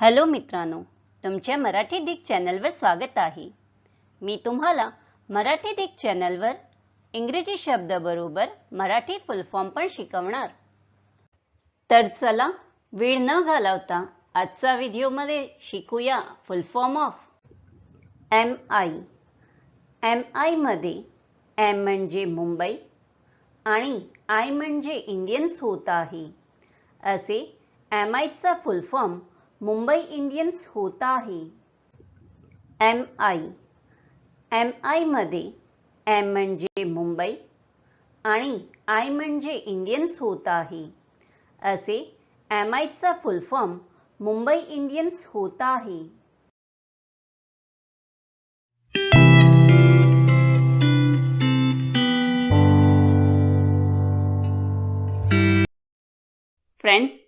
Hello मित्रांनो तुमच्या Marathi Dick चॅनलवर स्वागत आहे. मी तुम्हाला मराठी डिक चॅनलवर इंग्रजी शब्दाबरोबर मराठी फुल फॉर्म पण शिकवणार. तर चला वेळ न घालवता आजचा व्हिडिओमध्ये शिकूया full form of M I M आयमध्ये एम म्हणजे मुंबई आणि आय म्हणजे इंडियन्स होत आहे. असे एम आयचा फुल फॉर्म मुंबई इंडियन्स होत आहे. एम आय एम आयमध्ये एम म्हणजे मुंबई आणि आय म्हणजे इंडियन्स होत आहे. असे एम आयचा फुल फॉर्म मुंबई इंडियन्स होत आहे. फ्रेंड्स